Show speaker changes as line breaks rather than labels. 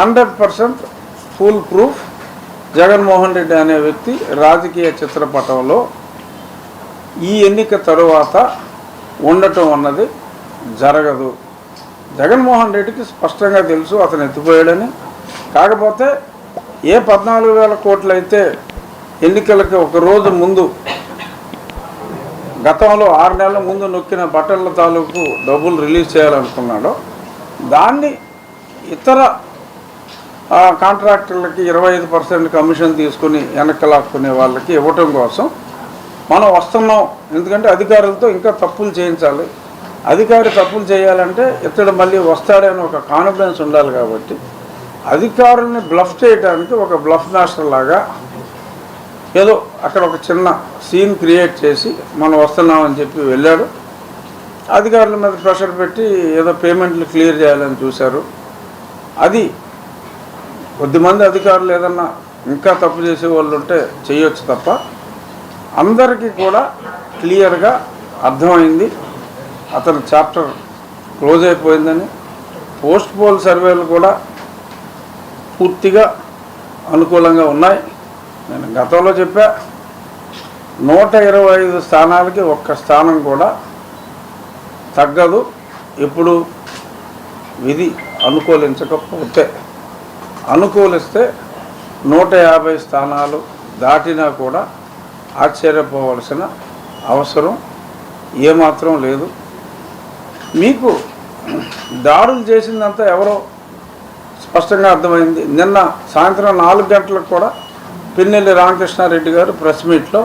Hundred percent full proof Jaganmohan Reddy అనే వ్యక్తి రాజకీయ చిత్రపటంలో ఈ ఎన్నిక తరువాత ఉండటం అన్నది జరగదు. జగన్మోహన్ రెడ్డికి స్పష్టంగా తెలుసు అతను ఎత్తిపోయాడని. కాకపోతే ఏ పద్నాలుగు వేల కోట్లు అయితే ఎన్నికలకి ఒక రోజు ముందు గతంలో ఆరు నెలల ముందు నొక్కిన బట్టల తాలూకు డబ్బులు రిలీజ్ చేయాలనుకున్నాడో దాన్ని ఇతర కాంట్రాక్టర్లకి ఇరవై ఐదు పర్సెంట్ కమిషన్ తీసుకుని వెనక్కి లాక్కునే వాళ్ళకి ఇవ్వటం కోసం మనం వస్తున్నాం. ఎందుకంటే అధికారులతో ఇంకా తప్పులు చేయించాలి. అధికారి తప్పులు చేయాలంటే ఇతడు మళ్ళీ వస్తాడని ఒక కాన్ఫిడెన్స్ ఉండాలి కాబట్టి అధికారుల్ని బ్లఫ్ చేయడానికి ఒక బ్లఫ్ మాస్టర్ లాగా ఏదో అక్కడ ఒక చిన్న సీన్ క్రియేట్ చేసి మనం వస్తున్నామని చెప్పి వెళ్ళాడు. అధికారుల మీద ప్రెషర్ పెట్టి ఏదో పేమెంట్లు క్లియర్ చేయాలని చూశారు. అది కొద్దిమంది అధికారులు ఏదన్నా ఇంకా తప్పు చేసే వాళ్ళు ఉంటే చేయొచ్చు తప్ప అందరికీ కూడా క్లియర్గా అర్థమైంది. అతని చాప్టర్ క్లోజ్ అయిపోయిందని పోస్ట్ పోల్ సర్వేలు కూడా పూర్తిగా అనుకూలంగా ఉన్నాయి. నేను గతంలో చెప్పా నూట ఇరవై ఐదు స్థానాలకి ఒక్క స్థానం కూడా తగ్గదు. ఇప్పుడు విధి అనుకూలించకపోతే అనుకూలిస్తే నూట యాభై స్థానాలు దాటినా కూడా ఆశ్చర్యపోవలసిన అవసరం ఏమాత్రం లేదు. మీకు దాడులు చేసిందంతా ఎవరో స్పష్టంగా అర్థమైంది. నిన్న సాయంత్రం నాలుగు గంటలకు కూడా పిన్నెల్లి రామకృష్ణారెడ్డి గారు ప్రెస్ మీట్లో